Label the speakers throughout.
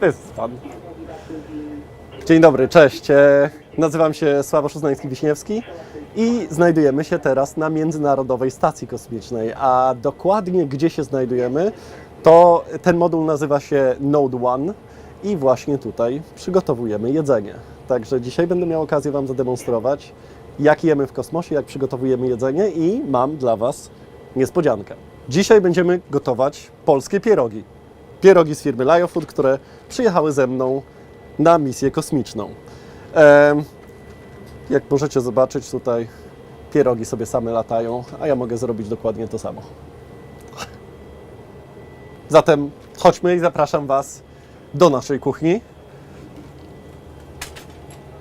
Speaker 1: To jest fan. Dzień dobry, cześć. E, Nazywam się Sławosz Uznański-Wiśniewski i znajdujemy się teraz na Międzynarodowej Stacji Kosmicznej. A dokładnie gdzie się znajdujemy, to ten moduł nazywa się Node One i właśnie tutaj przygotowujemy jedzenie. Także dzisiaj będę miał okazję Wam zademonstrować, jak jemy w kosmosie, jak przygotowujemy jedzenie i mam dla Was niespodziankę. Dzisiaj będziemy gotować polskie pierogi. Pierogi z firmy Liofood, które przyjechały ze mną na misję kosmiczną. Jak możecie zobaczyć tutaj, pierogi sobie same latają, a ja mogę zrobić dokładnie to samo. Zatem chodźmy i zapraszam Was do naszej kuchni.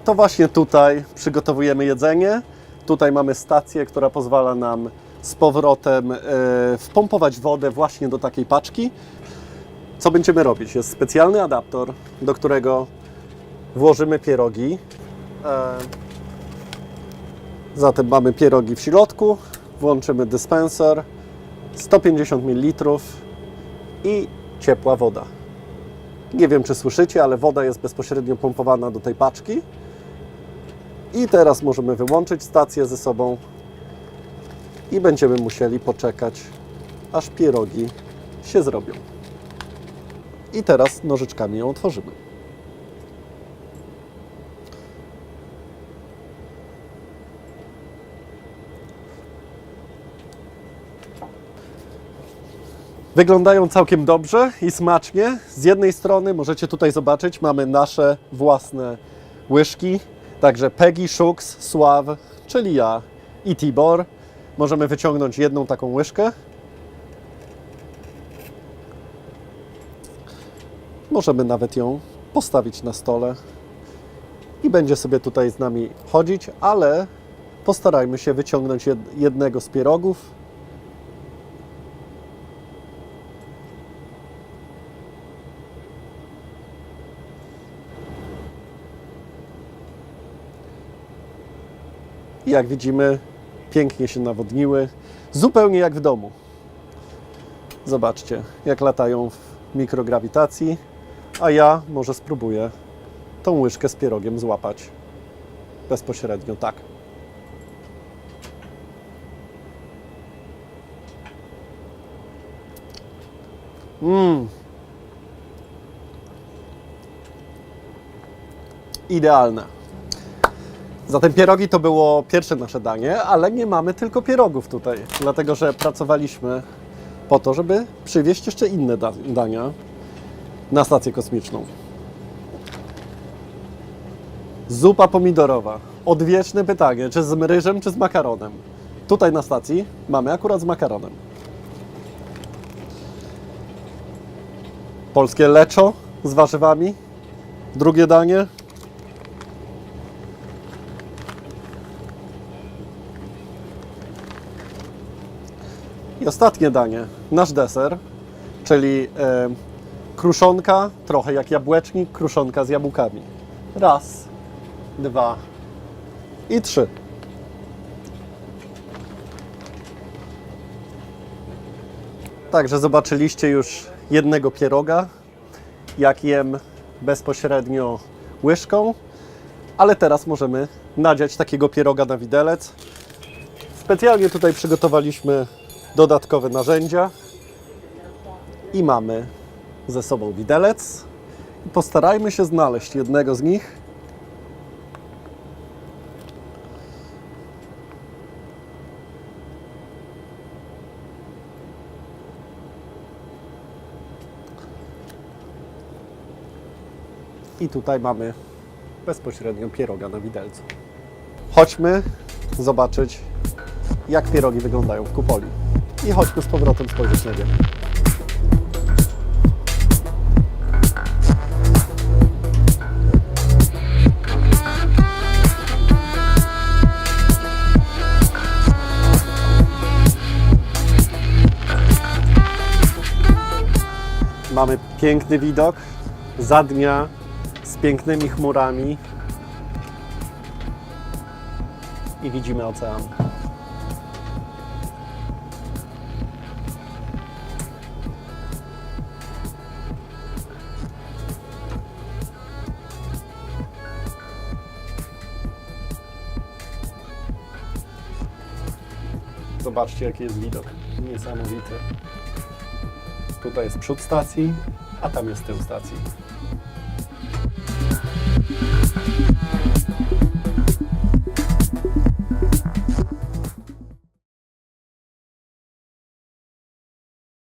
Speaker 1: To właśnie tutaj przygotowujemy jedzenie. Tutaj mamy stację, która pozwala nam z powrotem e, wpompować wodę właśnie do takiej paczki. Co będziemy robić? Jest specjalny adaptor, do którego włożymy pierogi. E, Zatem mamy pierogi w środku, włączymy dyspenser, 150 ml i ciepła woda. Nie wiem, czy słyszycie, ale woda jest bezpośrednio pompowana do tej paczki. I teraz możemy wyłączyć stację ze sobą i będziemy musieli poczekać, aż pierogi się zrobią. I teraz nożyczkami ją otworzymy. Wyglądają całkiem dobrze i smacznie. Z jednej strony możecie tutaj zobaczyć, mamy nasze własne łyżki. Także Peggy, Shooks, Sław, czyli ja i Tibor. Możemy wyciągnąć jedną taką łyżkę. Możemy nawet ją postawić na stole i będzie sobie tutaj z nami chodzić, ale postarajmy się wyciągnąć jed- jednego z pierogów. I jak widzimy, pięknie się nawodniły, zupełnie jak w domu. Zobaczcie, jak latają w mikrograwitacji, a ja może spróbuję tą łyżkę z pierogiem złapać bezpośrednio tak. Mmm. Idealne. Zatem pierogi to było pierwsze nasze danie, ale nie mamy tylko pierogów tutaj, dlatego że pracowaliśmy po to, żeby przywieźć jeszcze inne da- dania na stację kosmiczną. Zupa pomidorowa. Odwieczne pytanie, czy z ryżem, czy z makaronem. Tutaj na stacji mamy akurat z makaronem. Polskie leczo z warzywami. Drugie danie. I ostatnie danie, nasz deser, czyli e, kruszonka, trochę jak jabłecznik, kruszonka z jabłkami. Raz, dwa i trzy. Także zobaczyliście już jednego pieroga, jak jem bezpośrednio łyżką, ale teraz możemy nadziać takiego pieroga na widelec. Specjalnie tutaj przygotowaliśmy dodatkowe narzędzia i mamy ze sobą widelec. I postarajmy się znaleźć jednego z nich. I tutaj mamy bezpośrednio pieroga na widelcu. Chodźmy zobaczyć, jak pierogi wyglądają w kupoli. I chodźmy z powrotem spojrzeć na nie. Mamy piękny widok za dnia z pięknymi chmurami i widzimy ocean. Zobaczcie, jaki jest widok. Niesamowity. Tutaj jest przód stacji, a tam jest tył stacji.